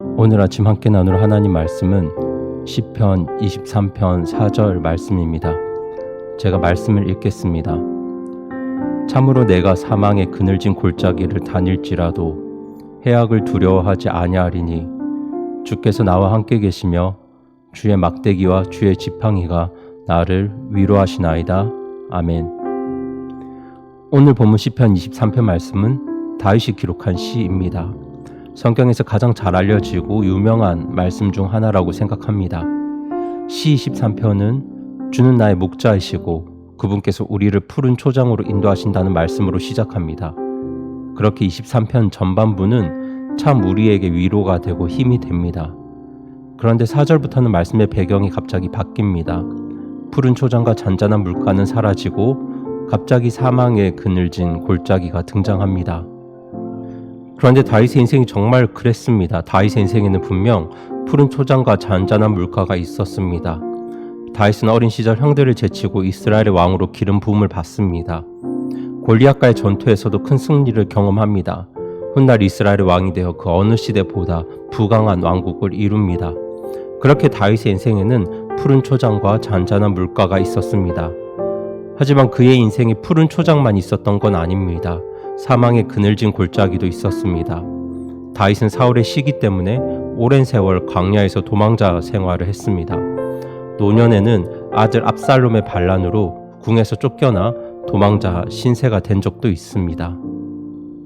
오늘 아침 함께 나눌 하나님 말씀은 시편 23편 4절 말씀입니다. 제가 말씀을 읽겠습니다. 참으로 내가 사망의 그늘진 골짜기를 다닐지라도 해악을 두려워하지 아니하리니 주께서 나와 함께 계시며 주의 막대기와 주의 지팡이가 나를 위로하시나이다. 아멘. 오늘 본문 시편 23편 말씀은 다윗이 기록한 시입니다. 성경에서 가장 잘 알려지고 유명한 말씀 중 하나라고 생각합니다. 시 23편은 주는 나의 목자이시고 그분께서 우리를 푸른 초장으로 인도하신다는 말씀으로 시작합니다. 그렇게 23편 전반부는 참 우리에게 위로가 되고 힘이 됩니다. 그런데 4절부터는 말씀의 배경이 갑자기 바뀝니다. 푸른 초장과 잔잔한 물가는 사라지고 갑자기 사망의 그늘진 골짜기가 등장합니다. 그런데 다윗의 인생이 정말 그랬습니다. 다윗의 인생에는 분명 푸른 초장과 잔잔한 물가가 있었습니다. 다윗은 어린 시절 형들을 제치고 이스라엘의 왕으로 기름 부음을 받습니다. 골리앗과의 전투에서도 큰 승리를 경험합니다. 훗날 이스라엘의 왕이 되어 그 어느 시대보다 부강한 왕국을 이룹니다. 그렇게 다윗의 인생에는 푸른 초장과 잔잔한 물가가 있었습니다. 하지만 그의 인생에 푸른 초장만 있었던 건 아닙니다. 사망의 그늘진 골짜기도 있었습니다. 다윗은 사울의 시기 때문에 오랜 세월 광야에서 도망자 생활을 했습니다. 노년에는 아들 압살롬의 반란으로 궁에서 쫓겨나 도망자 신세가 된 적도 있습니다.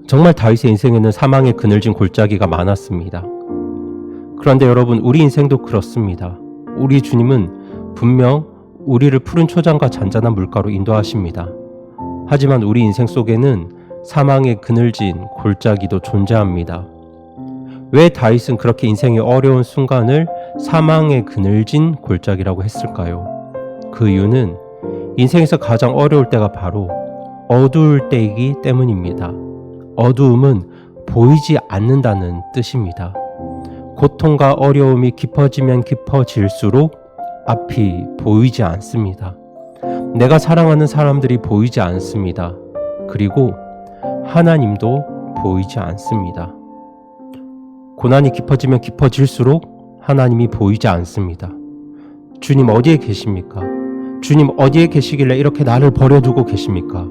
정말 다윗의 인생에는 사망의 그늘진 골짜기가 많았습니다. 그런데 여러분, 우리 인생도 그렇습니다. 우리 주님은 분명 우리를 푸른 초장과 잔잔한 물가로 인도하십니다. 하지만 우리 인생 속에는 사망의 그늘진 골짜기도 존재합니다. 왜 다윗은 그렇게 인생의 어려운 순간을 사망의 그늘진 골짜기라고 했을까요? 그 이유는 인생에서 가장 어려울 때가 바로 어두울 때이기 때문입니다. 어두움은 보이지 않는다는 뜻입니다. 고통과 어려움이 깊어지면 깊어질수록 앞이 보이지 않습니다. 내가 사랑하는 사람들이 보이지 않습니다. 그리고 하나님도 보이지 않습니다. 고난이 깊어지면 깊어질수록 하나님이 보이지 않습니다. 주님 어디에 계십니까? 주님 어디에 계시길래 이렇게 나를 버려두고 계십니까?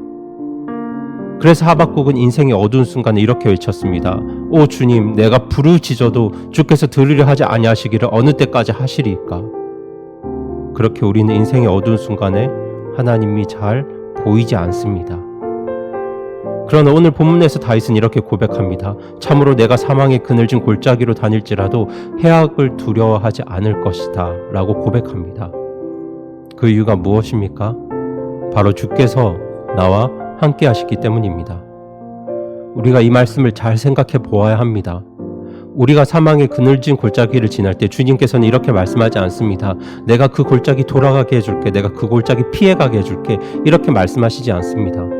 그래서 하박국은 인생의 어두운 순간에 이렇게 외쳤습니다. 오 주님, 내가 부르짖어도 주께서 들으려 하지 아니하시기를 어느 때까지 하시리까? 그렇게 우리는 인생의 어두운 순간에 하나님이 잘 보이지 않습니다. 그러나 오늘 본문에서 다윗은 이렇게 고백합니다. 참으로 내가 사망의 그늘진 골짜기로 다닐지라도 해악을 두려워하지 않을 것이다. 라고 고백합니다. 그 이유가 무엇입니까? 바로 주께서 나와 함께 하시기 때문입니다. 우리가 이 말씀을 잘 생각해 보아야 합니다. 우리가 사망의 그늘진 골짜기를 지날 때 주님께서는 이렇게 말씀하지 않습니다. 내가 그 골짜기 돌아가게 해줄게. 내가 그 골짜기 피해가게 해줄게. 이렇게 말씀하시지 않습니다.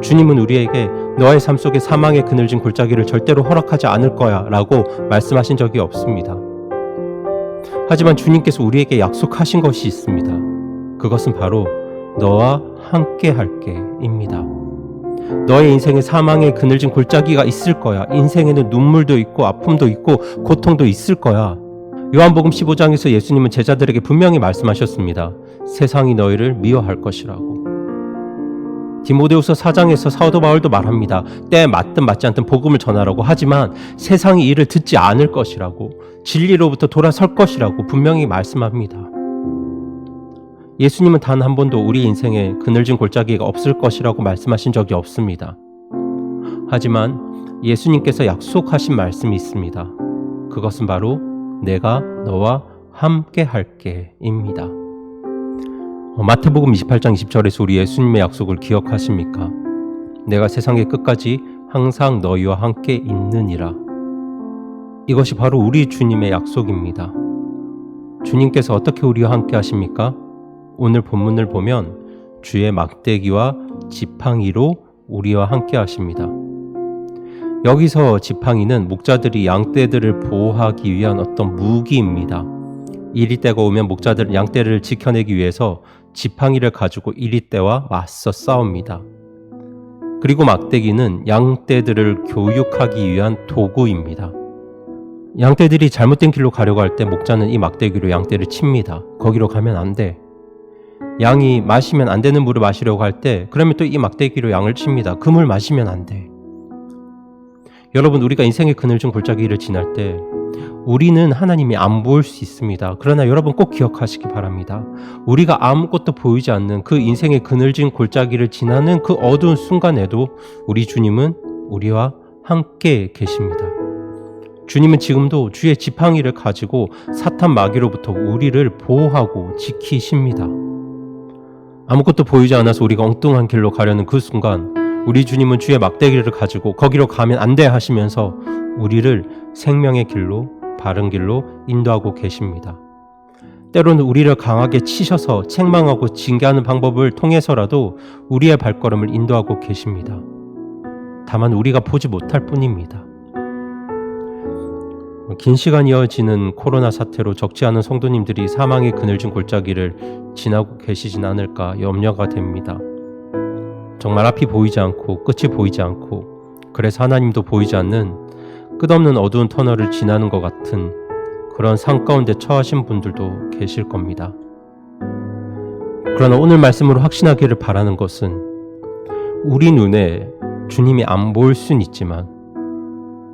주님은 우리에게 너의 삶 속에 사망의 그늘진 골짜기를 절대로 허락하지 않을 거야 라고 말씀하신 적이 없습니다. 하지만 주님께서 우리에게 약속하신 것이 있습니다. 그것은 바로 너와 함께 할게입니다. 너의 인생에 사망의 그늘진 골짜기가 있을 거야. 인생에는 눈물도 있고 아픔도 있고 고통도 있을 거야. 요한복음 15장에서 예수님은 제자들에게 분명히 말씀하셨습니다. 세상이 너희를 미워할 것이라고. 디모데후서 4장에서 사도 바울도 말합니다. 때에 맞든 맞지 않든 복음을 전하라고 하지만 세상이 이를 듣지 않을 것이라고 진리로부터 돌아설 것이라고 분명히 말씀합니다. 예수님은 단 한 번도 우리 인생에 그늘진 골짜기가 없을 것이라고 말씀하신 적이 없습니다. 하지만 예수님께서 약속하신 말씀이 있습니다. 그것은 바로 내가 너와 함께 할게입니다. 어, 마태복음 28장 20절에서 우리 예수님의 약속을 기억하십니까? 내가 세상의 끝까지 항상 너희와 함께 있느니라. 이것이 바로 우리 주님의 약속입니다. 주님께서 어떻게 우리와 함께 하십니까? 오늘 본문을 보면 주의 막대기와 지팡이로 우리와 함께 하십니다. 여기서 지팡이는 목자들이 양떼들을 보호하기 위한 어떤 무기입니다. 이리 때가 오면 목자들은 양떼를 지켜내기 위해서 지팡이를 가지고 이리 때와 맞서 싸웁니다. 그리고 막대기는 양떼들을 교육하기 위한 도구입니다. 양떼들이 잘못된 길로 가려고 할 때 목자는 이 막대기로 양떼를 칩니다. 거기로 가면 안 돼. 양이 마시면 안 되는 물을 마시려고 할 때 그러면 또 이 막대기로 양을 칩니다. 그 물 마시면 안 돼. 여러분 우리가 인생의 그늘진 골짜기를 지날 때 우리는 하나님이 안 보일 수 있습니다. 그러나 여러분 꼭 기억하시기 바랍니다. 우리가 아무것도 보이지 않는 그 인생의 그늘진 골짜기를 지나는 그 어두운 순간에도 우리 주님은 우리와 함께 계십니다. 주님은 지금도 주의 지팡이를 가지고 사탄 마귀로부터 우리를 보호하고 지키십니다. 아무것도 보이지 않아서 우리가 엉뚱한 길로 가려는 그 순간 우리 주님은 주의 막대기를 가지고 거기로 가면 안 돼 하시면서 우리를 생명의 길로 바른 길로 인도하고 계십니다. 때로는 우리를 강하게 치셔서 책망하고 징계하는 방법을 통해서라도 우리의 발걸음을 인도하고 계십니다. 다만 우리가 보지 못할 뿐입니다. 긴 시간 이어지는 코로나 사태로 적지 않은 성도님들이 사망의 그늘진 골짜기를 지나고 계시진 않을까 염려가 됩니다. 정말 앞이 보이지 않고 끝이 보이지 않고 그래서 하나님도 보이지 않는 끝없는 어두운 터널을 지나는 것 같은 그런 상 가운데 처하신 분들도 계실 겁니다. 그러나 오늘 말씀으로 확신하기를 바라는 것은 우리 눈에 주님이 안 보일 순 있지만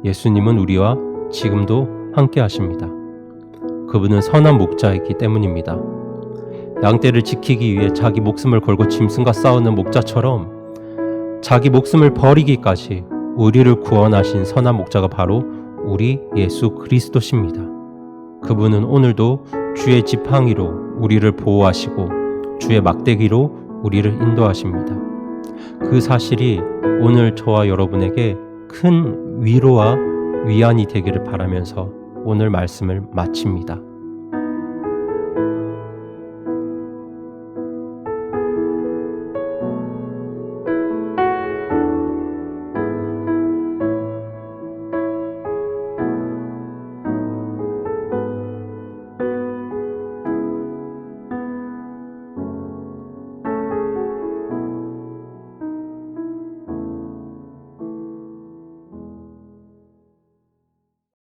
예수님은 우리와 지금도 함께 하십니다. 그분은 선한 목자이기 때문입니다. 양떼를 지키기 위해 자기 목숨을 걸고 짐승과 싸우는 목자처럼 자기 목숨을 버리기까지 우리를 구원하신 선한 목자가 바로 우리 예수 그리스도십니다. 그분은 오늘도 주의 지팡이로 우리를 보호하시고 주의 막대기로 우리를 인도하십니다. 그 사실이 오늘 저와 여러분에게 큰 위로와 위안이 되기를 바라면서 오늘 말씀을 마칩니다.